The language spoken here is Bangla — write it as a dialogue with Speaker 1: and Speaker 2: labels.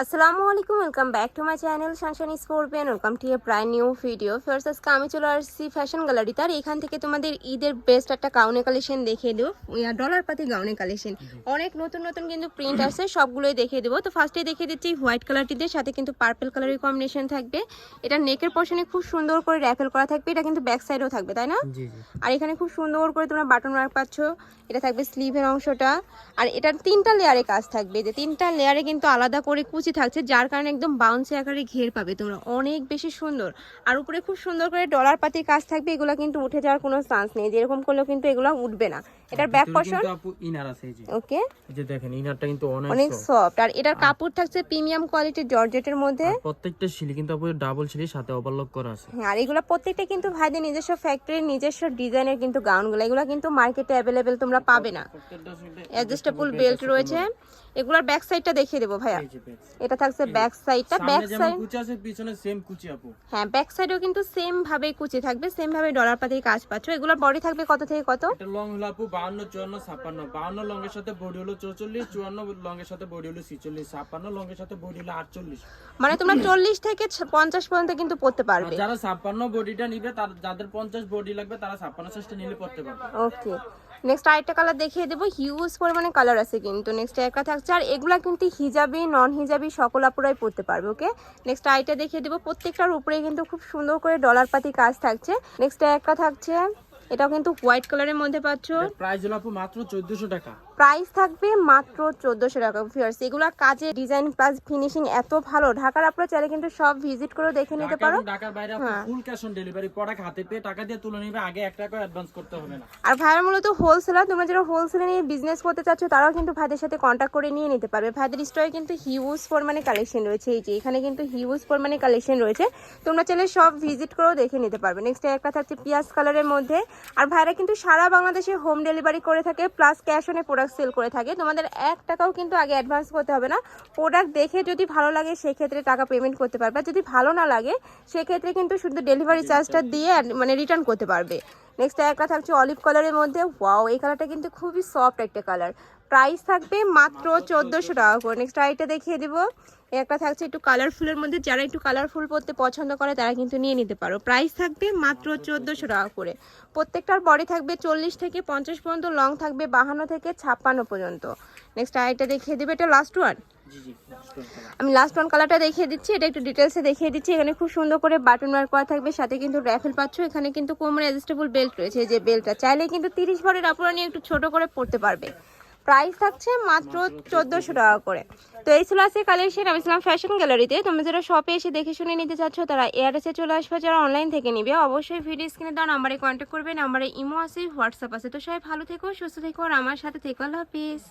Speaker 1: আসসালামু আলাইকুম welcome back to my channel সানশান স্পোর্টবেন ওয়েলকাম টু এ প্রায় নিউ ভিডিও ফার্স্ট আজকে আমি চলে আসছি ফ্যাশন গ্যালারিতে আর এখান থেকে তোমাদের ঈদের বেস্ট একটা গাউনের কালেকশন দেখিয়ে দেবো। ডলার পাতি গাউনের কালেকশন অনেক নতুন নতুন কিন্তু প্রিন্ট আছে সবগুলোই দেখিয়ে দেবো। তো ফার্স্টে দেখিয়ে দিচ্ছি হোয়াইট কালারটিতে সাথে কিন্তু পার্পেল কালারের কম্বিনেশন থাকবে। এটা নেকের পশনে খুব সুন্দর করে র্যাফেল করা থাকবে। এটা কিন্তু ব্যাক সাইডেও থাকবে তাই না? আর এখানে খুব সুন্দর করে তোমরা বাটন ওয়ার্ক পাচ্ছ। এটা থাকবে স্লিভের অংশটা। আর এটার তিনটা লেয়ারে কাজ থাকবে। যে তিনটা লেয়ারে কিন্তু আলাদা করে কুচি থাকছে যার কারণে একদম বাউন্সি আকারে ঘের পাবে তোমরা। অনেক বেশি সুন্দর। আর উপরে খুব সুন্দর করে ডলার পাতির কাজ থাকবে এগুলো কিন্তু উঠে যাওয়ার কোনো চান্স নেই। যেরকম করলেও কিন্তু এগুলো উঠবে না। এটার ব্যাক পশন
Speaker 2: ইনার আছে এই যে।
Speaker 1: ওকে
Speaker 2: এই যে দেখেন ইনারটা কিন্তু অনেক
Speaker 1: অনেক সফট আর এটার কাপড় থাকছে প্রিমিয়াম কোয়ালিটির জর্জেটের মধ্যে।
Speaker 2: প্রত্যেকটা শিলি কিন্তু আপু ডাবল শিলির সাথে ওভারলক করা আছে।
Speaker 1: হ্যাঁ, আর এগুলো প্রত্যেকটা কিন্তু ভাইদের নিজস্ব ফ্যাক্টরির নিজস্ব ডিজাইনের কিন্তু গাউনগুলো এগুলো কিন্তু মার্কেটে অ্যাভেলেবেল তোমরা পাবে না। অ্যাডজাস্টেবল বেল্ট রয়েছে। এগুলোর ব্যাক সাইডটা দেখিয়ে দেবো ভাইয়া। এটা থাকছে ব্যাক সাইডটা ব্যাক সাইড
Speaker 2: কুচি আছে পিছনে সেম কুচি আপু।
Speaker 1: হ্যাঁ ব্যাক সাইডেও কিন্তু সেম ভাবে কুচি থাকবে সেম ভাবে ডলার পাতির কাজ পাচ্ছ। এগুলোর বডি থাকবে কত থেকে কত?
Speaker 2: এটা লং হলো আপু বাউন্ন চুয়ান্ন ছাপ্পান্ন। বাউন্ন লং এর সাথে বডি হলো চৌচল্লিশ চুয়ান্ন লং এর সাথে বডি হলো ছিচল্লিশ ছাপ্পান্ন লং এর সাথে বডি হলো আটচল্লিশ।
Speaker 1: মানে তোমরা চল্লিশ থেকে ছ- পঞ্চাশ পর্যন্ত কিন্তু পড়তে পারবে।
Speaker 2: যারা ছাপ্পান্ন বডিটা নিবে তার যাদের পঞ্চাশ বডি লাগবে তারা ছাপ্পান্ন সাইজটা নিলে পড়তে পারবে।
Speaker 1: ওকে নেক্সট আরেকটা কালার দেখিয়ে দেবো। হিউজ পরিমাণে কালার আছে কিন্তু। নেক্সট একটা থাকছে। আর এগুলা কিন্তু হিজাবি নন হিজাবি সকল আপুরাই পরতে পারবে ওকে নেক্সট আরেকটা দেখিয়ে দেবো। প্রত্যেকটার উপরে কিন্তু খুব সুন্দর করে ডলার পাতি কাজ থাকছে। নেক্সট একটা থাকছে। এটাও কিন্তু হোয়াইট কালারের মধ্যে পাচ্ছ।
Speaker 2: প্রাইস হলো মাত্র চোদ্দশো টাকা।
Speaker 1: প্রাইস থাকবে মাত্র চোদ্দোশো টাকা। ফিয়ার্স এগুলো কাজে ডিজাইন প্লাস ফিনিশিং এত ভালো। ঢাকার আপনারা চাইলে কিন্তু সব ভিজিট করে দেখে নিতে পারো।
Speaker 2: ঢাকার বাইরে full cash on delivery product হাতে পেয়ে টাকা দিয়ে তুলে নিবে আগে এক টাকা অ্যাডভান্স করতে হবে না।
Speaker 1: আর ভাইরা মূলত হোলসেলার তোমরা যারা হোলসেলে নিয়ে বিজনেস করতে চাচ্ছ তারাও কিন্তু ভাইদের সাথে কন্ট্যাক্ট করে নিয়ে নিতে পারবে। ভাইদের স্টোরে কিন্তু হিউজ পরিমাণে কালেকশন রয়েছে। এই যে এখানে কিন্তু হিউজ পরিমাণে কালেকশন রয়েছে। তোমরা চাইলে সব ভিজিট করেও দেখে নিতে পারবে। নেক্সট একটা থাকছে পিয়াজ কালারের মধ্যে। আর ভাইরা কিন্তু সারা বাংলাদেশে হোম ডেলিভারি করে থাকে প্লাস ক্যাশ অনে প্রোডাক্ট সেল করে থাকে তোমাদের এক টাকাও কিন্তু আগে অ্যাডভান্স করতে হবে না। প্রোডাক্ট দেখে যদি ভালো লাগে সেক্ষেত্রে টাকা পেমেন্ট করতে পারবে। আর যদি ভালো না লাগে সেক্ষেত্রে কিন্তু শুধু ডেলিভারি চার্জটা দিয়ে মানে রিটার্ন করতে পারবে। নেক্সট একটা থাকছে অলিভ কালারের মধ্যে। ওয়াও এই কালারটা কিন্তু খুবই সফট একটা কালার প্রাইস থাকবে মাত্র চোদ্দোশো টাকা করে। নেক্সট আইটা দেখিয়ে দিব। একটা থাকছে একটু কালারফুলের মধ্যে। যারা একটু কালারফুল পরতে পছন্দ করে তারা কিন্তু নিয়ে নিতে পারো। প্রাইস থাকবে মাত্র চোদ্দোশো টাকা করে। প্রত্যেকটার বডি থাকবে চল্লিশ থেকে পঞ্চাশ পর্যন্ত লং থাকবে বাহান্ন থেকে ছাপ্পান্ন পর্যন্ত। নেক্সট আইটা দেখিয়ে দিবে। এটা লাস্ট ওয়ান আমি লাস্ট ওয়ান কালারটা দেখিয়ে দিচ্ছি। এটা একটু ডিটেলসে দেখিয়ে দিচ্ছি। এখানে খুব সুন্দর করে বাটন ওয়ার্ক করা থাকবে। সাথে কিন্তু র্যাফেল পাচ্ছ। এখানে কিন্তু কোমরে অ্যাডজাস্টেবল বেল্ট রয়েছে। যে বেল্টটা চাইলে কিন্তু তিরিশ ভরের আপনারা নিয়ে একটু ছোট করে পড়তে পারবে। প্রাইস থাকছে মাত্র চোদ্দোশো টাকা করে। তো এই ছিল আছে কালেকশন আমি ছিলাম ফ্যাশন গ্যালারিতে তোমরা যারা শপে এসে দেখে শুনে নিতে চাচ্ছ, তারা এয়ারএসে চলে আসবে। যারা অনলাইন থেকে নিবে, অবশ্যই ভিডিও স্ক্রিনে দেওয়া নাম্বারে কন্ট্যাক্ট করবে। নাম্বারে ইমো আছে হোয়াটসঅ্যাপ আছে। তো সবাই ভালো থেকো, সুস্থ থেকো, আর আমার সাথে থেকো। আল্লাহ হাফিজ।